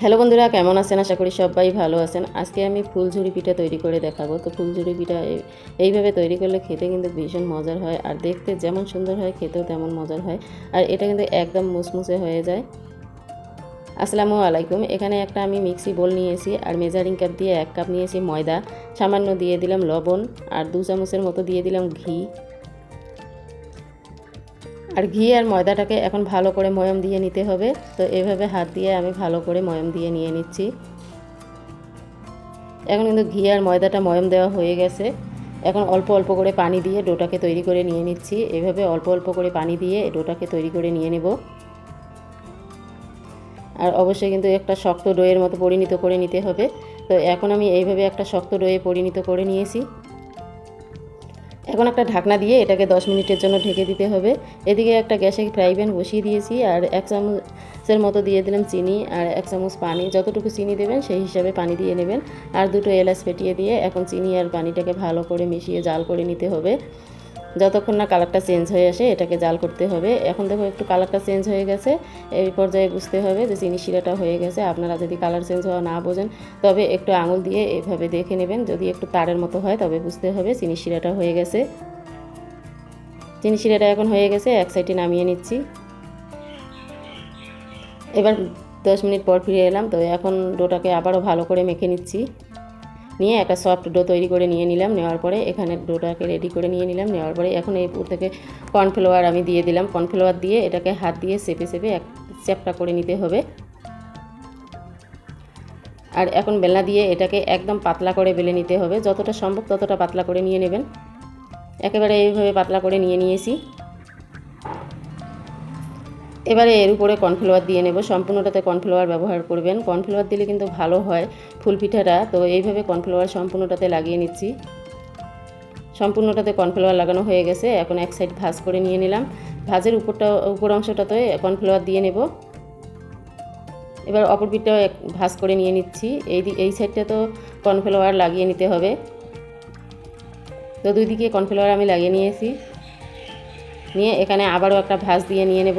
Hello বন্ধুরা, কেমন আছেন? আশা করি সবাই ভালো আছেন। আজকে আমি ফুলঝুরি পিঠা তৈরি করে দেখাবো। তো ফুলঝুরি পিঠা এই- এইভাবে তৈরি করলে খেতে কিন্তু ভীষণ মজার হয় আর দেখতে যেমন সুন্দর হয়, খেতেও তেমন মজার হয়। আর এটা কিন্তু একদম মুসমুসে হয়ে যায়। আসসালামু আলাইকুম। এখানে একটা আমি মিক্সি বোল নিয়েছি আর মেজারিং কাপ দিয়ে এক কাপ নিয়েছি ময়দা। সামান্য দিয়ে দিলাম লবণ আর দু চামচের মতো দিয়ে দিলাম ঘি। আর ঘি আর ময়দাটাকে এখন ভালো করে ময়ম দিয়ে নিতে হবে। তো এভাবে হাত দিয়ে আমি ভালো করে ময়ম দিয়ে নিয়ে নিচ্ছি। এখন কিন্তু ঘি আর ময়দাটা ময়ম দেওয়া হয়ে গেছে। এখন অল্প অল্প করে পানি দিয়ে ডোটাকে তৈরি করে নিয়ে নিচ্ছি। এভাবে অল্প অল্প করে পানি দিয়ে ডোটাকে তৈরি করে নিয়ে নেব। আর অবশ্যই কিন্তু একটা শক্ত ডোয়ের মতো পরিণত করে নিতে হবে। তো এখন আমি এইভাবে একটা শক্ত ডোয়ে পরিণত করে নিয়েছি। এখন একটা ঢাকনা দিয়ে এটাকে 10 মিনিটের জন্য ঢেকে দিতে হবে। এদিকে একটা গ্যাসে ফ্রাই প্যান বসিয়ে দিয়েছি আর এক চামচের মতো দিয়ে দিলাম চিনি আর এক চামচ পানি। যতটুকু চিনি দেবেন সেই হিসাবে পানি দিয়ে নেবেন। আর দুটো এলাচ ফেটিয়ে দিয়ে এখন চিনি আর পানিটাকে ভালো করে মিশিয়ে জাল করে নিতে হবে। যতক্ষণ না কালারটা চেঞ্জ হয়ে আসে, এটাকে জাল করতে হবে। এখন দেখো একটু কালারটা চেঞ্জ হয়ে গেছে। এই পর্যায়ে বুঝতে হবে যে চিনি শিরাটা হয়ে গেছে। আপনারা যদি কালার চেঞ্জ হওয়া না বোঝেন, তবে একটু আঙুল দিয়ে এভাবে দেখে নেবেন। যদি একটু তারের মতো হয়, তবে বুঝতে হবে চিনি শিরাটা হয়ে গেছে। চিনি শিরাটা এখন হয়ে গেছে, এক সাইডে নামিয়ে নিচ্ছি। এবার দশ মিনিট পর ফিরে এলাম। তো এখন ডোটাকে আবারও ভালো করে মেখে নিচ্ছি। নিয়ে একটা সফট ডো তৈরি করে নিয়ে নিলাম। নেওয়ার পরে এখানে ডোটাকে রেডি করে নিয়ে নিলাম। নেওয়ার পরে এখন এই উপর থেকে কর্নফ্লাওয়ার আমি দিয়ে দিলাম। কর্নফ্লাওয়ার দিয়ে এটাকে হাত দিয়ে চেপে চেপে এক চ্যাপটা করে নিতে হবে। আর এখন বেলনা দিয়ে এটাকে একদম পাতলা করে বেলে নিতে হবে। যতটা সম্ভব ততটা পাতলা করে নিয়ে নেবেন। একেবারে এইভাবে পাতলা করে নিয়ে নিয়েছি। এবারে এর উপরে কর্নফ্লাওয়ার দিয়ে নেব। সম্পূর্ণটাতে কর্নফ্লাওয়ার ব্যবহার করবেন। কর্নফ্লাওয়ার দিলে কিন্তু ভালো হয় ফুলপিঠাটা তো এইভাবে কর্নফ্লাওয়ার সম্পূর্ণটাতে লাগিয়ে নিচ্ছি। সম্পূর্ণটাতে কর্নফ্লাওয়ার লাগানো হয়ে গেছে। এখন এক সাইড ভাজ করে নিয়ে নিলাম। ভাজের উপরটা, উপর অংশটাতে কর্নফ্লাওয়ার দিয়ে নেব। এবার অপর পিঠটাও ভাজ করে নিয়ে নিচ্ছি। এই এই সাইডটা তো কর্নফ্লাওয়ার লাগিয়ে নিতে হবে। তো দুই দিকে কর্নফ্লাওয়ার আমি লাগিয়ে নিয়েছি। নিয়ে এখানে আবারও একটা ভাজ দিয়ে নিয়ে নেব।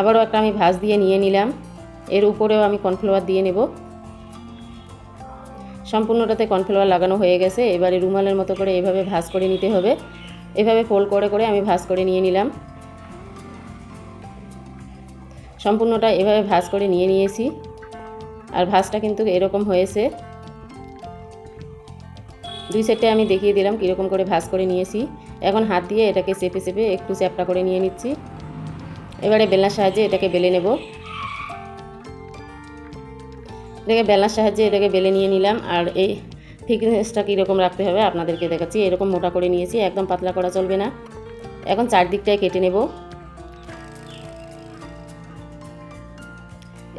আবারও একটা আমি ভাজ দিয়ে নিয়ে নিলাম। এর উপরেও আমি কর্নফ্লাওয়ার দিয়ে নেব। সম্পূর্ণটাতে কর্নফ্লাওয়ার লাগানো হয়ে গেছে। এবারে রুমালের মতো করে এভাবে ভাজ করে নিতে হবে। এভাবে ফোল্ড করে করে আমি ভাজ করে নিয়ে নিলাম। সম্পূর্ণটা এভাবে ভাজ করে নিয়ে নিয়েছি। আর ভাজটা কিন্তু এরকম হয়েছে। দুই সাইডে আমি দেখিয়ে দিলাম কীরকম করে ভাজ করে নিয়েছি। এখন হাত দিয়ে এটাকে চেপে চেপে একটু চ্যাপটা করে নিয়ে নিচ্ছি। এবারে বেলনার সাহায্যে এটাকে বেলে নেব। এটাকে বেলনার সাহায্যে এটাকে বেলে নিয়ে নিলাম আর এই থিকনেসটা কীরকম রাখতে হবে আপনাদেরকে দেখাচ্ছি। এরকম মোটা করে নিয়েছি, একদম পাতলা করা চলবে না। এখন চারদিকটায় কেটে নেব।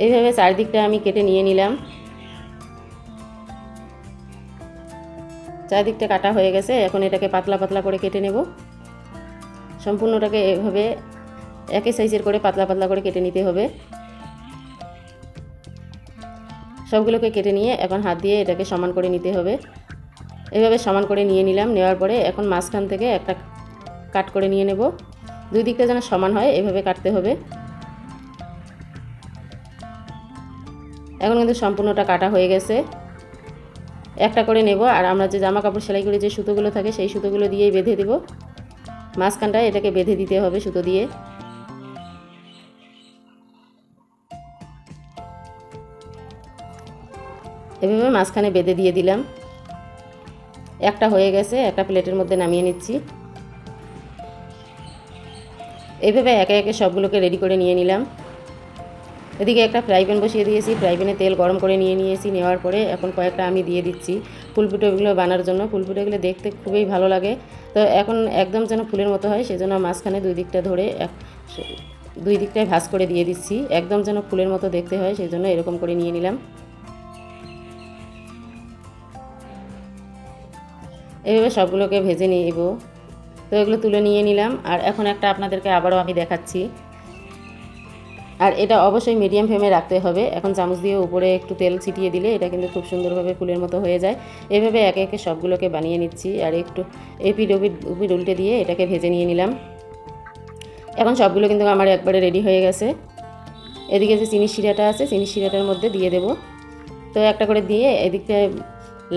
এইভাবে চারদিকটা আমি কেটে নিয়ে নিলাম। চারদিকটা কাটা হয়ে গেছে, এখন এটাকে পাতলা পাতলা করে কেটে নেব। সম্পূর্ণটাকে এভাবে একই সাইজের করে পাতলা পাতলা করে কেটে নিতে হবে। সবগুলোকে কেটে নিয়ে এখন হাত দিয়ে এটাকে সমান করে নিতে হবে। এভাবে সমান করে নিয়ে নিলাম, নেওয়ার পরে এখন মাঝখান থেকে একটা কাট করে নিয়ে নেব। দুই দিকটা যেন সমান হয়, এভাবে কাটতে হবে। এখন কিন্তু সম্পূর্ণটা কাটা হয়ে গেছে। একটা করে নেব, আর আমরা যে জামা কাপড় সেলাই করে যে সুতোগুলো থাকে, সেই সুতোগুলো দিয়েই বেঁধে দেব। মাঝখানটায় এটাকে বেঁধে দিতে হবে সুতো দিয়ে। এভাবে মাঝখানে বেঁধে দিয়ে দিলাম। একটা হয়ে গেছে, একটা প্লেটের মধ্যে নামিয়ে নিচ্ছি। এইভাবে একে একে সবগুলোকে রেডি করে নিয়ে নিলাম। এদিকে একটা ফ্রাই প্যান বসিয়ে দিয়েছি। ফ্রাই প্যানে তেল গরম করে নিয়ে নিয়েছি। নেওয়ার পরে এখন কয়েকটা আমি দিয়ে দিচ্ছি ফুলপিঠোগুলো বানার জন্য। ফুলপিঠোগুলো দেখতে খুবই ভালো লাগে। তো এখন একদম যেন ফুলের মতো হয়, সেজন্য মাঝখানে দুই দিকটা ধরে এক, দুই দিকটায় ভাজ করে দিয়ে দিচ্ছি। একদম যেন ফুলের মতো দেখতে হয় সেই জন্য এরকম করে নিয়ে নিলাম। এভাবে সবগুলোকে ভেজে নিব। তো এগুলো তুলে নিয়ে নিলাম, আর এখন একটা আপনাদেরকে আবারও আমি দেখাচ্ছি। আর এটা অবশ্যই মিডিয়াম ফ্লেমে রাখতে হবে। এখন চামচ দিয়ে উপরে একটু তেল ছিটিয়ে দিলে এটা কিন্তু খুব সুন্দরভাবে ফুলের মতো হয়ে যায়। এভাবে একে একে সবগুলোকে বানিয়ে নিচ্ছি, আর একটু এপিড ওপিড উল্টে দিয়ে এটাকে ভেজে নিয়ে নিলাম। এখন সবগুলো কিন্তু আমার একবারে রেডি হয়ে গেছে। এদিকে যে চিনি শিরাটা আছে চিনি শিরাটার মধ্যে দিয়ে দেব। তো একটা করে দিয়ে এদিকটা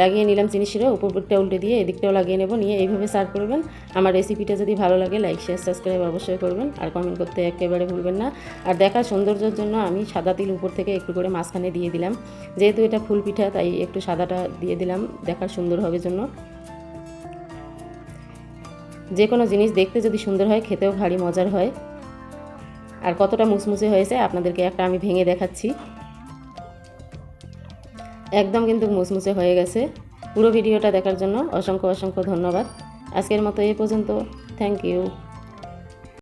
লাগিয়ে নিলাম চিনি শিরা, উপরটা উল্টে দিয়ে এদিকটাও লাগিয়ে নেব, নিয়ে এইভাবে সার্ভ করবেন। আমার রেসিপিটা যদি ভালো লাগে লাইক শেয়ার সাবস্ক্রাইব অবশ্যই করবেন। আর কমেন্ট করতে একেবারে ভুলবেন না। আর দেখার সৌন্দর্যের জন্য আমি সাদা তিল উপর থেকে একটু করে মাঝখানে দিয়ে দিলাম। যেহেতু এটা ফুল পিঠা, তাই একটু সাদাটা দিয়ে দিলাম দেখার সুন্দর হবে জন্য। যে কোনো জিনিস দেখতে যদি সুন্দর হয়, খেতেও ভারী মজার হয়। আর কতটা মুসমুসে হয়েছে, আপনাদেরকে একটা আমি ভেঙে দেখাচ্ছি। একদম কিন্তু মুসমুসে হয়ে গেছে। পুরো ভিডিওটা দেখার জন্য অসংখ্য অসংখ্য ধন্যবাদ। আজকের মতো এ পর্যন্ত। Thank you